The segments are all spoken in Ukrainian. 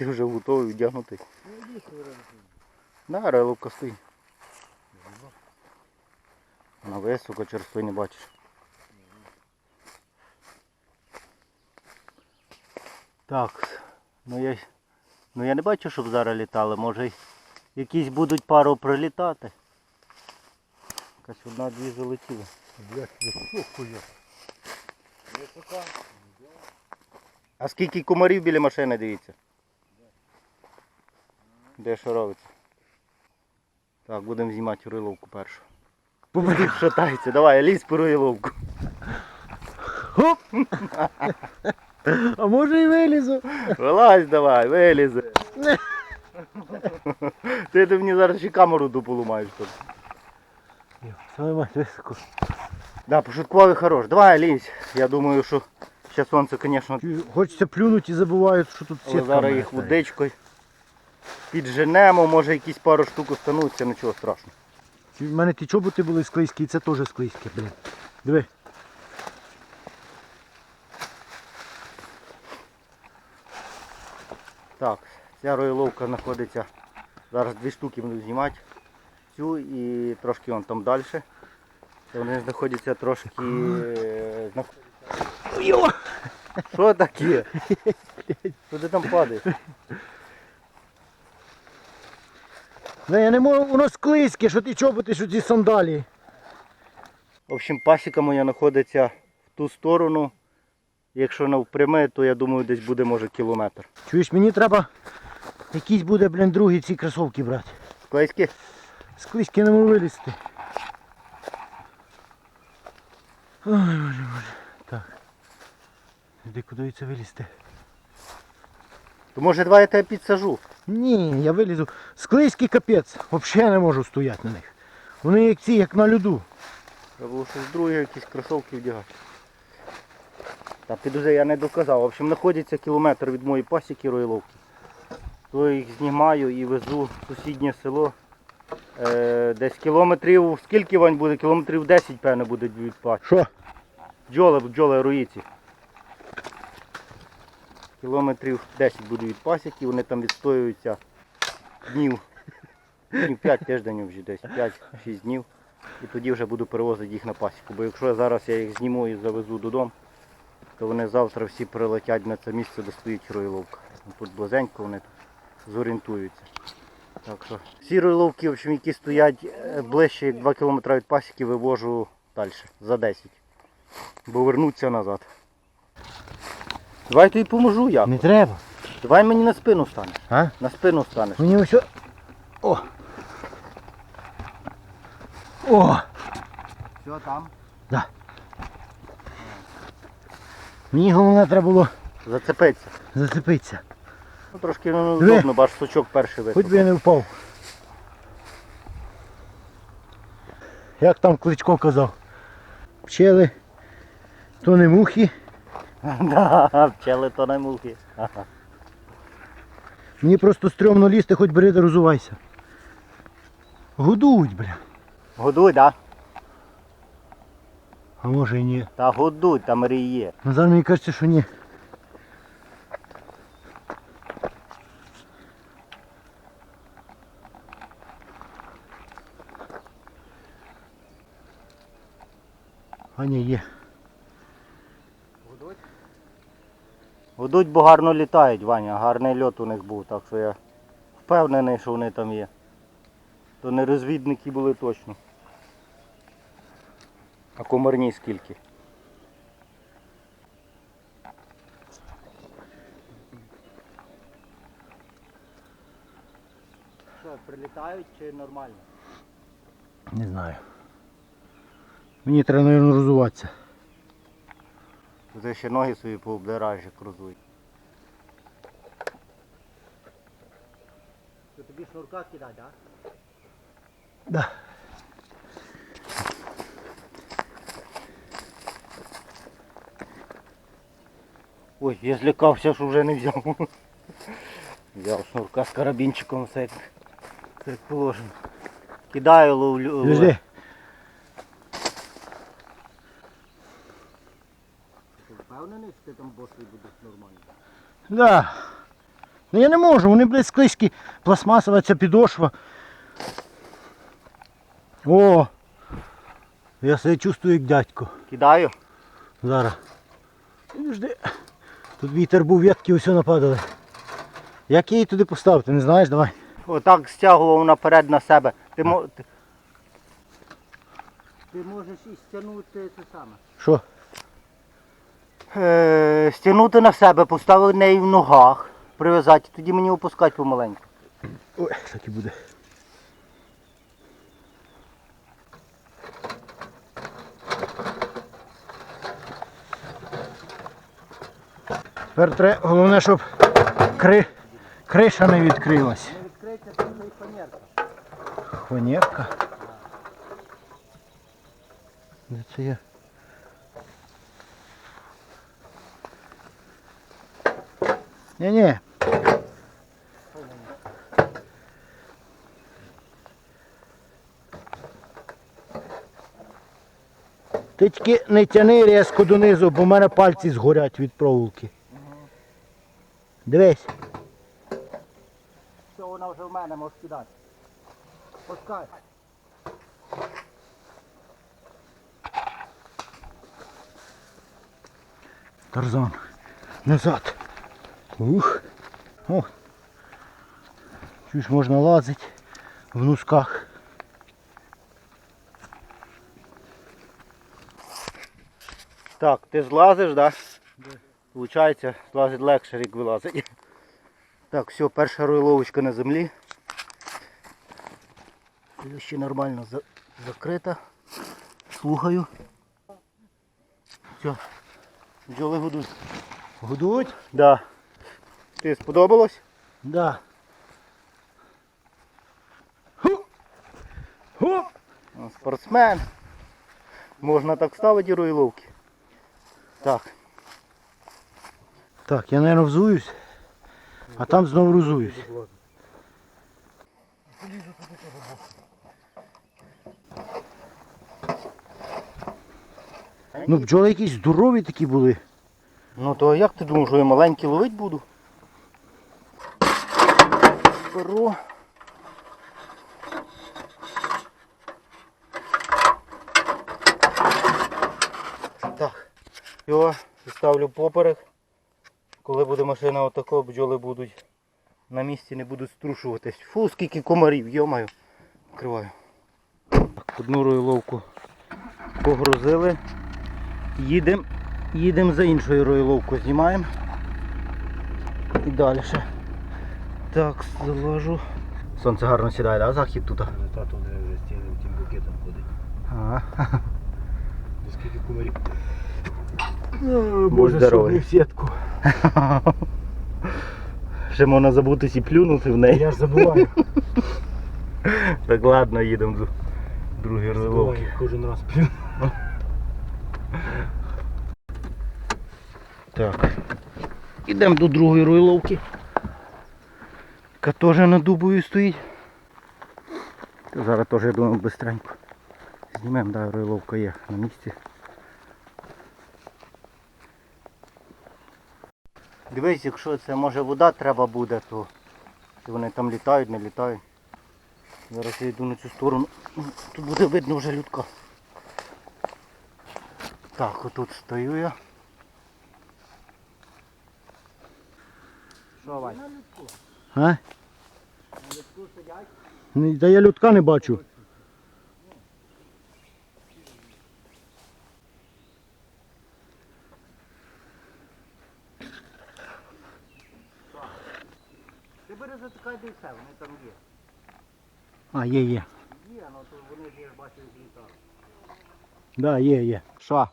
готовий вдягнути. Да, реловка стоїть. Вона високо, через той не бачиш. Так, ну я, ну я не бачу, щоб зараз літали. Може якісь будуть пару прилітати. Якась одна-дві залетіли. Високою. А скільки комарів біля машини, дивіться. Де що робиться? Так, будемо знімати риловку першу. Побудуть шатається. Давай, лізь по риловку. Хоп! А може і вилізу? Вилазь давай, вилізе. Ти, ти мені зараз ще камеру дупу дополумаєш тут. Високо. Да, пошуткували хорош. Давай, лізь. Я думаю, що ще сонце, звісно, Хочеться плюнути і забувають, що тут але сітка. зараз їх водичкою підженемо, може якісь пару штук остануться, нічого страшного. У мене ті чоботи були склизькі, і це теж склизьке, блін. Диви. Так, ця роїловка знаходиться. Зараз дві штуки буду знімати. Цю і трошки вон там далі. Вони знаходяться трошки. е! Що таке? Ти там падаєш? Да я не можу, воно склизьке, що ті чоботи, що ці сандалії. В общем, пасіка моя знаходиться в ту сторону. Якщо навпряме, то я думаю десь буде може кілометр. Чуєш, мені треба якісь буде, блін, другі ці кросовки брати. Склейські? Склизькі не можу вилізти. Ой, боже, боже. Так. Де куди це вилізти? То може два я тебе підсажу. Ні, я вилізу. Склизький капець. Взагалі не можу стояти на них. Вони як ці, як на льоду. Треба було щось друге, якісь кросовки вдягати. Та підожди, я не доказав. В общем, знаходиться кілометр від моєї пасіки роїловки. То їх знімаю і везу в сусіднє село. Е, десь кілометрів, скільки вань буде? Кілометрів 10, певно, буде від пасіки. Що? Бджоли, бджоли роїці. Кілометрів 10 буде від пасіки, вони там відстоюються днів. Днів 5 тиждень вже десь, 5-6 днів. І тоді вже буду перевозити їх на пасіку. Бо якщо зараз я їх зніму і завезу додому, то вони завтра всі прилетять на це місце, де стоїть роїловка. Тут близенько вони тут зорієнтуються. Так що всі роїловки, в общем, які стоять е, ближче як 2 км від пасіки, вивожу далі, за 10. Бо вернуться назад. Давай тобі поможу я. Не треба. Давай мені на спину станеш. А? На спину станеш. Мені ось. О! О! Все там. Да. Мені головне треба було Зацепиться. зацепитися. Ну, трошки ну, Диви. удобно, бач, сучок перший Хоч би я не впав. Як там Кличко казав? Пчели то не мухи. Да, пчели то не мухи. Мені просто стрьомно лізти, хоч бери розувайся. Гудуть, бля. Годуй, да? А може і ні. Та годуй, там рій є. Назар мені кажеться, що ні. А ні, є. Годуть, бо гарно літають, Ваня. Гарний льот у них був, так що я впевнений, що вони там є. То не розвідники були точно. А комарні скільки? Що, прилітають чи нормально? Не знаю. Мені треба, мабуть, розуватися. Тут ще ноги собі пообдираєш, як розують. То тобі шнурка кидати, так? Да. Ой, я злякався, що вже не взяв. Взяв шнурка з карабінчиком, все як, все як положено. Кидаю, ловлю. Подожди. Босий будеш нормально? Да. Ну я не можу, вони, блядь, склизькі, пластмасова ця підошва. О! Я себе чувствую як дядько. Кидаю. Зараз. Підожди. Тут вітер був, ветки усе нападали. Як її туди поставити, не знаєш, давай. Отак стягував наперед на себе. Ти, мо... ти... ти можеш і стягнути це саме. Що? Е, стягнути на себе, поставити неї в ногах, прив'язати, тоді мені опускати помаленьку. Ой, так і буде. Тепер треба, головне, щоб кри... криша не відкрилась. Не відкриється і фанерка. Хванерка. Де це є? Ні-ні. Ти тільки не тяни різко донизу, бо в мене пальці згорять від проволоки. Дивись. Все, вона вже в мене, можеш кидати. Пускай. Тарзан. Назад. Ух. О. Чуєш, можна лазити в носках. Так, ти злазиш, так? Да? Получається, злазить легше, як вилазить. Так, все, перша ройловочка на землі. Ще нормально за- закрита. Слухаю. Все. Бджоли гудуть. Гудуть? Да. Ти сподобалось? Да. Ху. Ху. О, Спортсмен. Можна так ставити і ройловки. Так. Так, я, мабуть, взуюсь, а там знову розуюсь. Ну, бджоли якісь здорові такі були. Ну то як ти думаєш, що я маленький ловить буду? Перо. Так. Його ставлю поперек. Коли буде машина отако, бджоли будуть на місці, не будуть струшуватись. Фу, скільки комарів, йомаю. Вкриваю. Так, одну ройловку погрузили. Їдемо їдем за іншою ройловкою знімаємо. І далі. Так, заложу. Сонце гарно сідає, да? Захід тут. Тато не вже стінив тим букетом ходить. Ага. Скільки кумарів. Будь здоровий. в сітку. Ще можна забутись і плюнути в неї. Я ж забуваю. Так ладно, їдемо до другої. Забуваю кожен раз плюну. Так. Ідемо до другої ройловки. Яка теж на дубові стоїть. Зараз теж, я думаю, бистренько. Знімемо, да, ройловка є на місці. Дивись, якщо це може вода треба буде, то вони там літають, не літають. Зараз я йду на цю сторону. Тут буде видно вже людка. Так, отут стою я. Що, Вань? А? Ну, Та я людка не бачу. Ти бери затикай і все, вони там є. А, є, є. Є, ну то вони ж я ж бачив літали. Да, є, є. Що?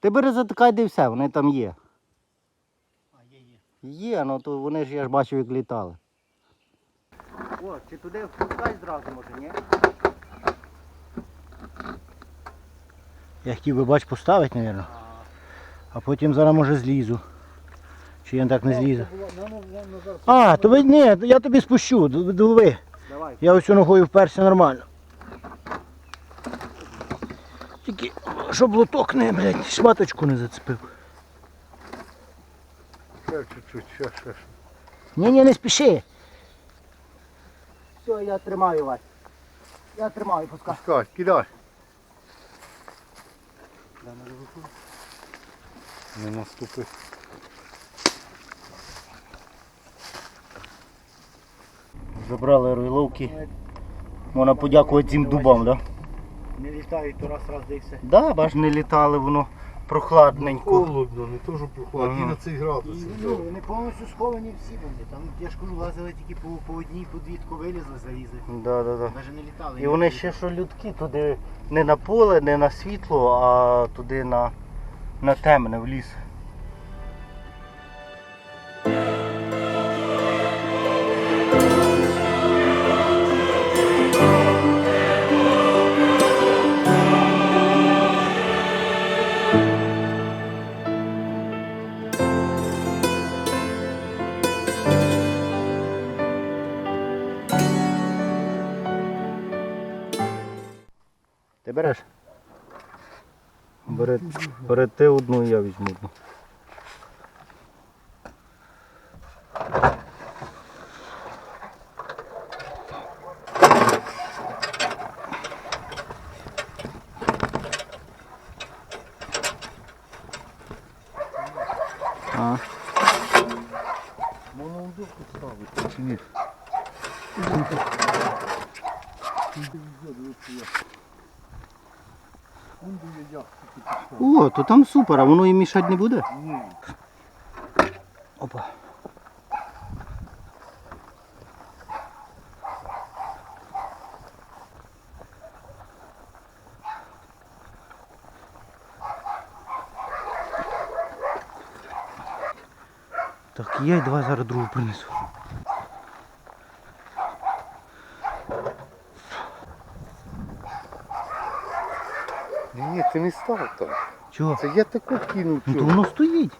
Ти бери затикай де і все, вони там є. Є, ну то вони ж я ж бачив, як літали. О, чи туди впускай зразу може, ні? Я хотів би бач поставити, мабуть. А потім зараз може злізу. Чи я так не злізу. А, то ви ні, я тобі спущу, д- диви. Давай. Я ось ногою вперся нормально. Тільки, щоб лоток не, блядь, шматочку не зацепив. Ще чуть-чуть, ще, ще, ще. Ні, ні, не спіши. Все, я тримаю вас. Я тримаю, пускай. Пускай, кидай. Не наступи. Забрали ройловки. Можна подякувати цим дубам, так? Не літають, то раз раз де і все. Да? Да, бач, не літали, воно прохладненько. Холодно, не то, що прохладно, Ага. 11 градусів. Ну, вони повністю сховані всі були. Там, я ж кажу, лазили тільки по, по одній, по дві, тако вилізли, залізли. Да, да, да. Навіть не літали. І вони ще що людки туди не на поле, не на світло, а туди на, на темне, в ліс. Ти береш? Бери, бери ти одну, я візьму одну. А, Можна у ставити, чи ні? О, то там супер, а воно і мішати не буде? Ні. Опа. Так, я й давай зараз другу принесу. Ти не став там. Чого? Це я таку кинув. Ну то воно стоїть.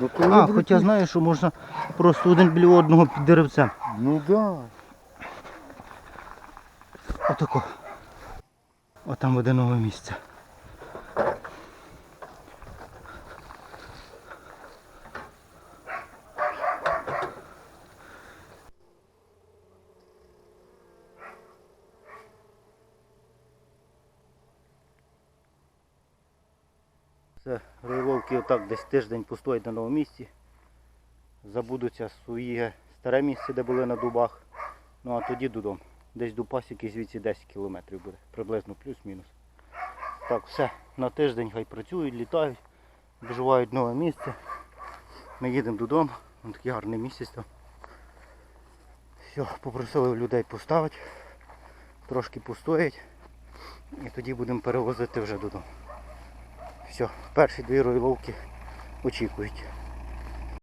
Ну, то не А, хоча знаєш, що можна просто один біля одного під деревцем. Ну да. Отако. Отам буде нове місце. Все, отак десь тиждень постоять на новому місці. Забудуться своє старе місце, де були на дубах. Ну а тоді додому. Десь до пасіки звідси 10 кілометрів буде, приблизно плюс-мінус. Так, все, на тиждень хай працюють, літають, доживають нове місце. Ми їдемо додому, Вон такий гарний місяць там. Все, попросили людей поставити, трошки постоять і тоді будемо перевозити вже додому. Все, перші дві ройловки очікують.